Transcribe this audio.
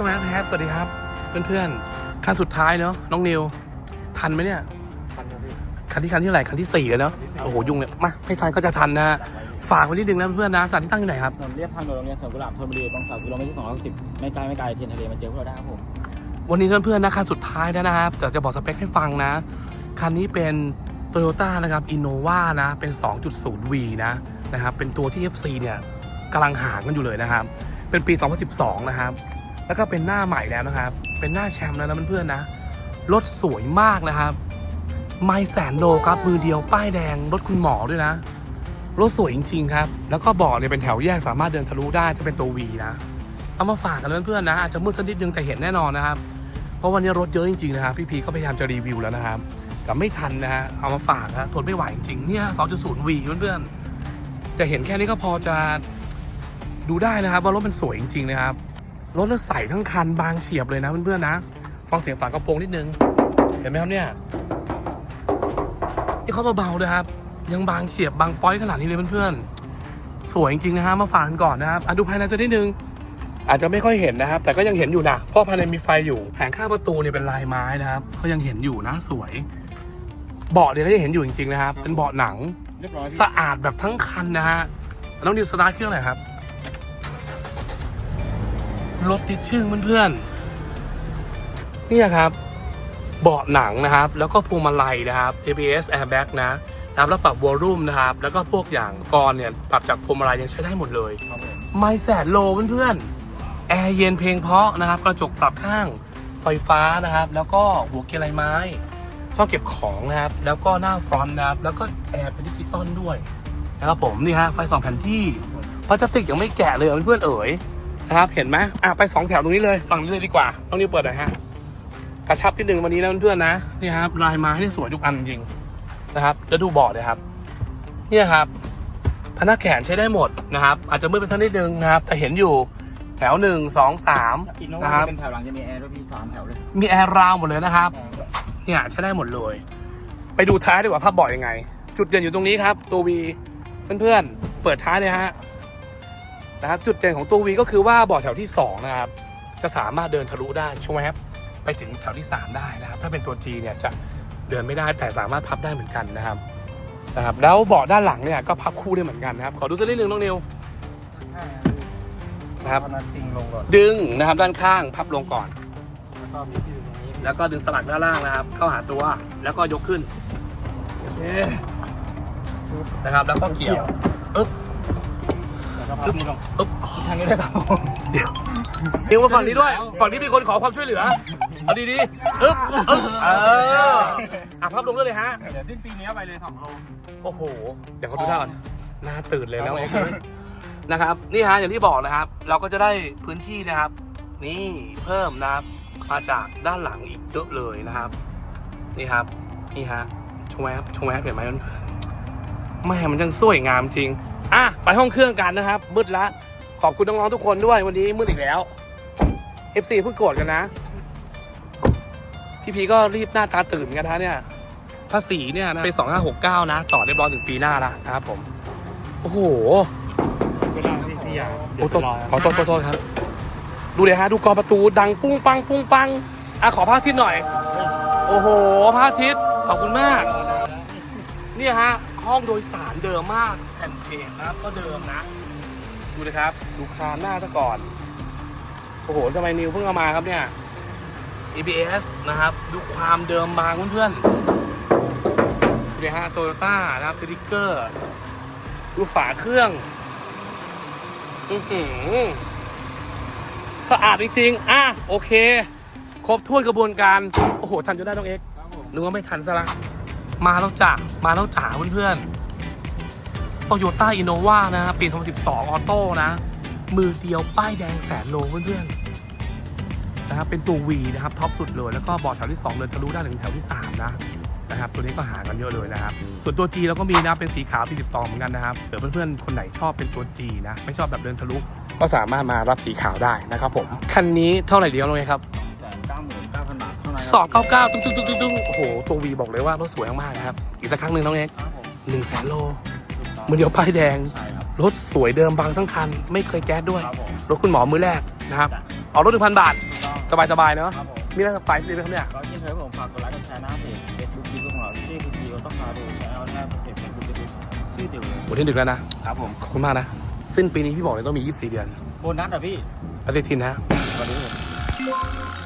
ช่ไหมแฮปสวัสดีครับ เพื่อนๆคันสุดท้ายเนาะน้องนิว ทันไหมเนี่ยพันครับพี่คันที่คันที่เท่าไหร่คันที่สี่แล้วเนาะโอ้โหยุ่งเลยมาไม่ทันก็จะทันนะฮะฝากไว้นิดนึงนะเพื่อนๆนะสถานที่ตั้งอยู่ไหนครับถนนเรียบทางด่วนโรงเรียนสวนกุหลาบธนบุรีตรงเสากิโลเมตรที่210ไม่ไกลไม่ไกลเทียนทะเลมาเจอพวกเราได้ครับผมวันนี้เพื่อนๆนะคันสุดท้ายแล้วนะครับแต่จะบอกสเปคให้ฟังนะ คันนี้เป็น Toyota นะครับ Innova นะ เป็น 2.0V นะนะครับ เป็นตัวที่ FC เนี่ยกำลังหากันอยู่เลยนะครับ เป็นปี 2012 นะครับ แล้วก็เป็นหน้าใหม่แล้วนะครับ เป็นหน้าแชมป์แล้วนะเพื่อนๆนะ รถสวยมากนะครับ ไม่แสนโลครับมือเดียวป้ายแดง รถคุณหมอด้วยนะ รถสวยจริงๆครับ แล้วก็บาะเนี่ยเป็นแถวแยกสามารถเดินทะลุได้ถ้าเป็นตัว V นะ เอามาฝากกันเพื่อนๆนะอาจจะมืดสักนิดนึงแต่เห็นแน่นอนนะครับ เพราะวันนี้รถเยอะจริงๆนะครับพี่พีก็พยายามจะรีวิวแล้วนะครับ แต่ไม่ทันนะฮะ เอามาฝากนะทนไม่ไหวจริงๆเนี่ย 2.0V เพื่อนๆแต่เห็นแค่นี้ก็พอจะดูได้นะครับว่ารถมันสวยจริงๆนะครับ รถแล้วใส่ทั้งคันบางเฉียบเลยนะเพื่อนๆนะ ฟังเสียงฝากระโปรงนิดนึง เห็นไหมครับเนี่ย นี่เขาเบาๆเลยครับ ยังบางเฉียบบางป้อยขนาดนี้เลยเพื่อนๆ สวยจริงๆนะฮะมาฝากกันก่อนนะครับอะดูภายในสักนิดนึง อาจจะไม่ค่อยเห็นนะครับ แต่ก็ยังเห็นอยู่นะ เพราะภายในมีไฟอยู่ แผงข้างประตูเนี่ยเป็นลายไม้นะครับก็ยังเห็นอยู่นะสวย เบาะเนี่ยก็ยังเห็นอยู่จริงๆนะครับ เป็นเบาะหนังเรียบร้อยพี่สะอาดแบบทั้งคันนะฮะ น้องดิวสตาร์ทเครื่องหน่อยครับ รถติดชึ่งเพื่อนๆเนี่ยครับ เบาะหนังนะครับ แล้วก็พวงมาลัยนะครับ ABS airbag นะนะครับแล้วปรับวอลลุ่มนะครับ แล้วก็พวกอย่างกรเนี่ยปรับจากพวงมาลัยยังใช้ได้หมดเลยครับผมไม่แสนโลเพื่อนๆแอร์เย็นเพลงเพราะนะครับ กระจกปรับข้างไฟฟ้านะครับ แล้วก็หัวเกียร์ลายไม้ช่องเก็บของนะครับ แล้วก็หน้าฟรอนต์นะครับ แล้วก็แอร์เป็นดิจิตอลด้วยนะครับผมนี่ฮะไฟสองแผ่นที่พลาสติกยังไม่แกะเลยเพื่อนๆเอ๋ย นะครับ เห็นไหมอะไปสองแถวตรงนี้เลยฝั่งนี้เลยดีกว่าต้องนี่เปิดหน่อยฮะกระชับที่หนึ่งวันนี้นะเพื่อนๆนะนี่ครับลายไม้ที่สวยทุกอันจริงนะครับ แล้วดูเบาะเลยครับเนี่ยครับพนักแขนใช้ได้หมดนะครับ อาจจะมืดไปสักนิดนึงนะครับ แต่เห็นอยู่แถวหนึ่งสองสามอินโนนะวาครับเป็นแถวหลังจะมีแอร์ด้วยพี่สามแถวเลย มีแอร์ราวหมดเลยนะครับ เนี่ยใช้ได้หมดเลย ไปดูท้ายดีกว่าภาพเบาะยังไง จุดเด่นอยู่ตรงนี้ครับ ตัววีเพื่อนๆเปิดท้ายเลยฮะ นะครับจุดเด่นของตัววีก็คือว่าเบาะแถวที่สองนะครับ จะสามารถเดินทะลุได้ช่วงแอปไปถึงแถวที่สามได้นะครับ ถ้าเป็นตัว G เนี่ยจะเดินไม่ได้แต่สามารถพับได้เหมือนกันนะครับนะครับ แล้วเบาะด้านหลังเนี่ยก็พับคู่ได้เหมือนกันนะครับ ขอดูสักนิดนึงน้องนิวนะครับตอนนั้นติงลงก่อนดึงนะครับด้านข้างพับลงก่อน แล้วก็ดึงสลักด้านล่างนะครับ เข้าหาตัวแล้วก็ยกขึ้นนะครับ แล้วก็เกี่ยวอึ๊บ แล้วก็พับนี่ลงอึ๊บทางนี้ได้ครับเดี๋ยวเดี๋ยวมาฝั่งนี้ด้วย ฝั่งนี้มีคนขอความช่วยเหลือ เอาดีๆอึ๊บอึ๊บเอออะพับลงด้วยเลยฮะ เดี๋ยวสิ้นปีนี้เอาไปเลยสองโลโอ้โห เดี๋ยวเขาดูท่าก่อนหน้าตื่นเลยแล้วเองนะครับ นี่ฮะอย่างที่บอกนะครับ เราก็จะได้พื้นที่นะครับ นี่เพิ่มนะครับมาจากด้านหลังอีกเยอะเลยนะครับ นี่ครับ นี่ฮะชงแวบชงแวบเห็นไหมเพื่อนๆแม่มันจังสวยงามจริง อะไปห้องเครื่องกันนะครับ มืดละ ขอบคุณน้องๆทุกคนด้วยวันนี้มืดอีกแล้ว FC เพิ่งโกรธกันนะ พี่พีก็รีบหน้าตาตื่นกันนะเนี่ย ภาษีเนี่ยนะเป็น2569นะ ต่อเรียบร้อยถึงปีหน้าล้วนะครับผม โอ้โหก็ได้พี่พี่อยาโอ้โทษขอโทษโทษโทษครับ ดูเลยฮะ ดูกอประตูดังปุ้งปังปุ้งปังอะขอพระอาทิตย์หน่อย โอ้โหพระอาทิตย์ขอบคุณมาก เนี่ยฮะ ห้องโดยสารเดิมมากแผ่นเพจนะครับก็เดิมนะ ดูนะครับดูคานหน้าซะก่อน โอ้โหทำไมนิวเพิ่งเอามาครับเนี่ย EBS นะครับดูความเดิมบางเพื่อนๆดูเลยฮะโตโยต้านะครับสติกเกอร์ดูฝาเครื่องอือหือสะอาดจริงๆ อะ โอเค ครบถ้วนกระบวนการ โอ้โห ทันจนได้ต้องเอ็กครับผมนึกว่าไม่ทันซะละ มาแล้วจ้ะมาแล้วจ๋าเพื่อนๆโตโยต้าอินโนวานะครับปี 2012 ออโต้นะ มือเดียวป้ายแดงแสนโลเพื่อนๆนะครับเป็นตัว V นะครับท็อปสุดเลย แล้วก็บอร์ดแถวที่ 2 เลยทะลุได้ถึงแถวที่ 3 นะนะครับตัวนี้ก็หากันเยอะเลยนะครับ ส่วนตัว G เราก็มีนะเป็นสีขาวปี12เหมือนกันนะครับเดี๋ยวเพื่อนๆ คนไหนชอบเป็นตัว G นะ ไม่ชอบแบบเดินทะลุก็สามารถมารับสีขาวได้นะครับผม คันนี้เท่าไหร่เดียวลงไงครับแสนเก้าหมื่น เก้าพันบาทเท่านั้นสองเก้าเก้าตึ้งตึ้งตึ้งตึ้งตึ้งโอ้โห ตัววีบอกเลยว่ารถสวยมากๆนะครับ อีกสักครั้งหนึ่งน้องเอกครับผมหนึ่งแสนโลมือเดียวป้ายแดงใช่ครับรถสวยเดิมบางทั้งคัน ไม่เคยแก๊สด้วยครับผมรถคุณหมอมือแรกนะครับออกรถหนึ่งพันบาท สบายๆเนาะครับผมมีอะไรกับสายซีไหมครับเนี่ยก็เช่นเคยผมฝากกดไลค์กดแชร์หน้าเพจเฟซบุ๊กยูทูบของเราชื่อคือพีเราต้องพาดูแชร์เอาหน้าเพจเฟซบุ๊กยูทูบชื่อเดียวเลยโหเที่ยงดึกแล้วนะครับผมขอบคุณมากนะสิ้นปีนี้พี่บอกเลยต้องมี 24 เดือนโบนัสอะพี่ปฏิทินนะสวัสดีครับ